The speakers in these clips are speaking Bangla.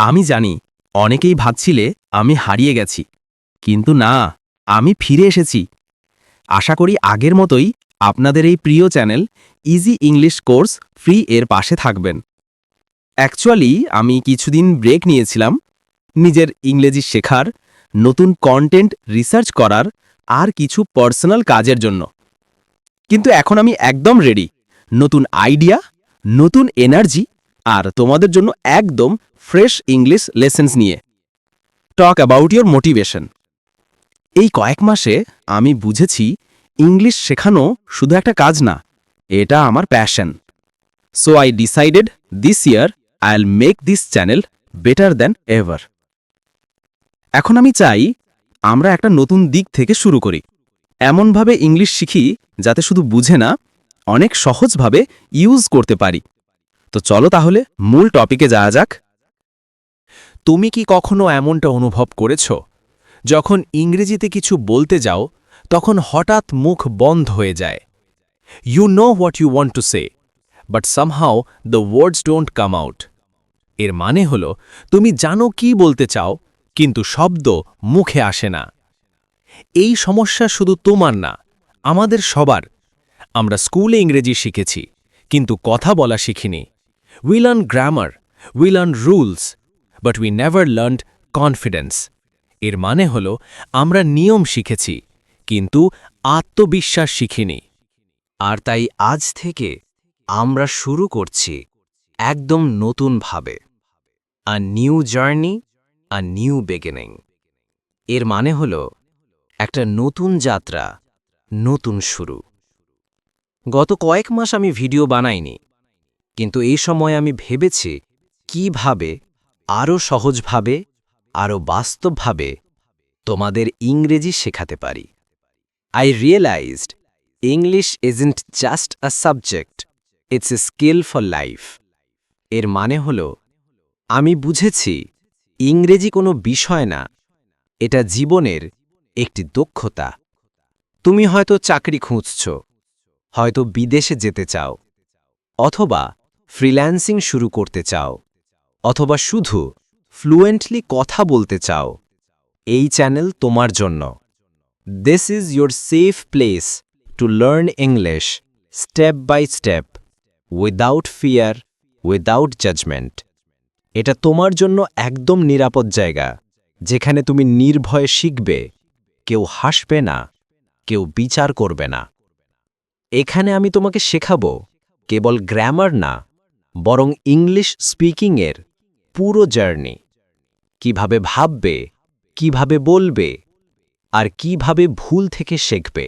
আমি জানি, অনেকেই ভাবছিলে আমি হারিয়ে গেছি। কিন্তু না, আমি ফিরে এসেছি। আশা করি আগের মতোই আপনাদের এই প্রিয় channel easy English course free এর পাশে থাকবেন। অ্যাকচুয়ালি আমি কিছুদিন ব্রেক নিয়েছিলাম। নিজের ইংরেজি শেখার, নতুন কন্টেন্ট রিসার্চ করার আর কিছু পার্সোনাল কাজের জন্য। কিন্তু এখন আমি একদম রেডি নতুন আইডিয়া নতুন এনার্জি আর তোমাদের জন্য একদম ফ্রেশ ইংলিশ লেসেন্স নিয়ে। টক অ্যাবাউট ইয়োর মোটিভেশন এই কয়েক মাসে আমি বুঝেছি ইংলিশ শেখানো শুধু একটা কাজ না, এটা আমার passion so I decided this year I will make this channel better than ever এখন আমি চাই আমরা একটা নতুন দিক থেকে শুরু করি। এমনভাবে ইংলিশ শিখি যাতে শুধু বুঝে না, অনেক সহজভাবে ইউজ করতে পারি। তো চলো তাহলে মূল টপিকে যাওয়া যাক। তুমি কি কখনো এমনটা অনুভব করেছ? যখন ইংরেজিতে কিছু বলতে যাও, তখন হঠাৎ মুখ বন্ধ হয়ে যায়। You know what you want to say but somehow the words don't come out এর মানে হল, তুমি জানো কি বলতে চাও, কিন্তু শব্দ মুখে আসে না। এই সমস্যা শুধু তোমার না, আমাদের সবার। আমরা স্কুলে ইংরেজি শিখেছি, কিন্তু কথা বলা শিখিনি। We learn grammar we learn rules but we never learned confidence এর মানে হল, আমরা নিয়ম শিখেছি, কিন্তু আত্মবিশ্বাস শিখিনি। আর তাই আজ থেকে আমরা শুরু করছি একদম নতুনভাবে a new journey a new beginning এর মানে হল, একটা নতুন যাত্রা, নতুন শুরু। গত কয়েক মাস আমি ভিডিও বানাইনি কিন্তু এই সময় আমি ভেবেছি, কীভাবে আরও সহজভাবে আরও বাস্তবভাবে তোমাদের ইংরেজি শেখাতে পারি। I realised English isn't just a subject it's a skill for life এর মানে হল, আমি বুঝেছি, ইংরেজি কোনো বিষয় না, এটা জীবনের একটি দক্ষতা। তুমি হয়তো চাকরি খুঁজছ, হয়তো বিদেশে যেতে চাও, অথবা ফ্রিল্যান্সিং শুরু করতে চাও, অথবা শুধু ফ্লুয়েন্টলি কথা বলতে চাও, এই চ্যানেল তোমার জন্য। This is your safe place to learn English step by step without fear without judgement এটা তোমার জন্য একদম নিরাপদ জায়গা, যেখানে তুমি নির্ভয়ে শিখবে, কেউ হাসবে না, কেউ বিচার করবে না। এখানে আমি তোমাকে শেখাবো, কেবল গ্রামার না বরং ইংলিশ স্পিকিংয়ের পুরো জার্নি। কীভাবে ভাববে, কীভাবে বলবে, আর কীভাবে ভুল থেকে শিখবে।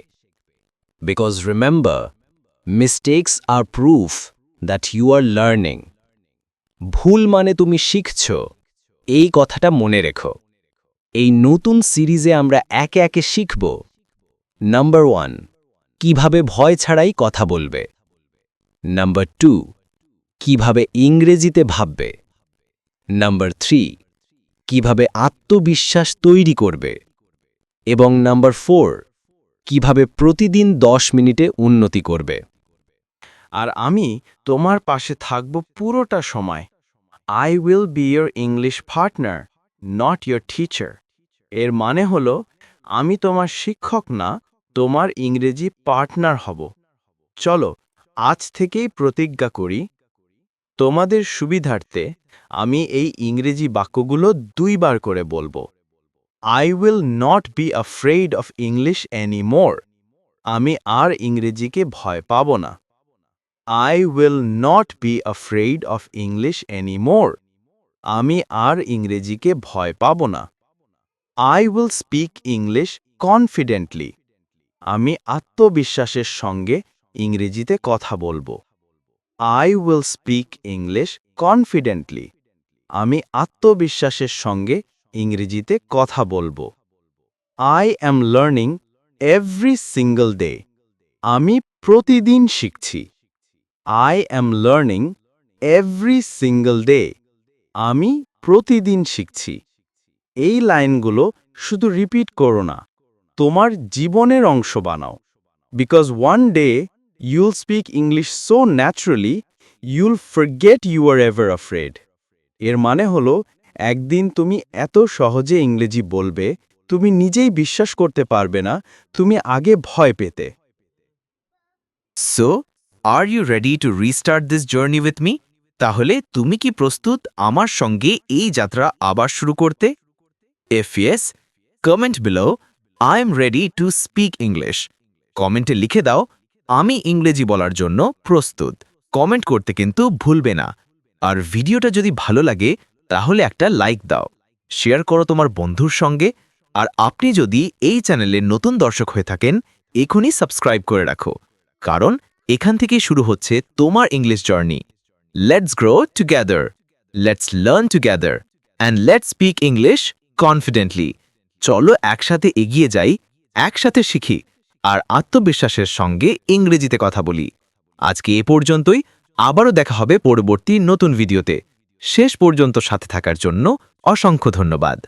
Because remember mistakes are proof that you are learning ভুল মানে তুমি শিখছ, এই কথাটা মনে রেখো। এই নতুন সিরিজে আমরা একে একে শিখব। নাম্বার ওয়ান কীভাবে ভয় ছাড়াই কথা বলবে। নাম্বার টু কীভাবে ইংরেজিতে ভাববে? নাম্বার থ্রি, কীভাবে আত্মবিশ্বাস তৈরি করবে? এবং নাম্বার ফোর, কীভাবে প্রতিদিন দশ মিনিটে উন্নতি করবে? আর আমি তোমার পাশে থাকব পুরোটা সময়। I will be your English partner not your teacher এর মানে হল, আমি তোমার শিক্ষক না, তোমার ইংরেজি পার্টনার হব। চলো, আজ থেকেই প্রতিজ্ঞা করি তোমাদের সুবিধার্থে আমি এই ইংরেজি বাক্যগুলো দুইবার করে বলব। I will not be afraid of English any more আমি আর ইংরেজিকে ভয় পাব না। I will not be afraid of English any more আমি আর ইংরেজিকে ভয় পাব না। I will speak English confidently আমি আত্মবিশ্বাসের সঙ্গে ইংরেজিতে কথা বলব। I will speak English confidently আমি আত্মবিশ্বাসের সঙ্গে ইংরেজিতে কথা বলব। I am learning every single day আমি প্রতিদিন শিখছি। I am learning every single day আমি প্রতিদিন শিখছি। এই লাইনগুলো শুধু রিপিট করো না। তোমার জীবনের অংশ বানাও। Because one day you'll speak English so naturally you'll forget you are ever afraid এর মানে হলো, একদিন তুমি এত সহজে ইংরেজি বলবে, তুমি নিজেই বিশ্বাস করতে পারবে না, তুমি আগে ভয় পেতে। So are you ready to restart this journey with me তাহলে তুমি কি প্রস্তুত আমার সঙ্গে এই যাত্রা আবার শুরু করতে? If yes comment below I am ready to speak English কমেন্টে লিখে দাও আমি ইংরেজি বলার জন্য প্রস্তুত। কমেন্ট করতে কিন্তু ভুলবে না। আর ভিডিওটা যদি ভালো লাগে, তাহলে একটা লাইক দাও। শেয়ার করো তোমার বন্ধুর সঙ্গে। আর আপনি যদি এই চ্যানেলের নতুন দর্শক হয়ে থাকেন এখনই সাবস্ক্রাইব করে রাখো। কারণ এখান থেকেই শুরু হচ্ছে তোমার English journey. Let's grow together let's learn together and let's speak English confidently চলো একসাথে এগিয়ে যাই, একসাথে শিখি। আর আত্মবিশ্বাসের সঙ্গে ইংরেজিতে কথা বলি। আজকে এ পর্যন্তই। আবারও দেখা হবে পরবর্তী নতুন ভিডিওতে। শেষ পর্যন্ত সাথে থাকার জন্য অসংখ্য ধন্যবাদ।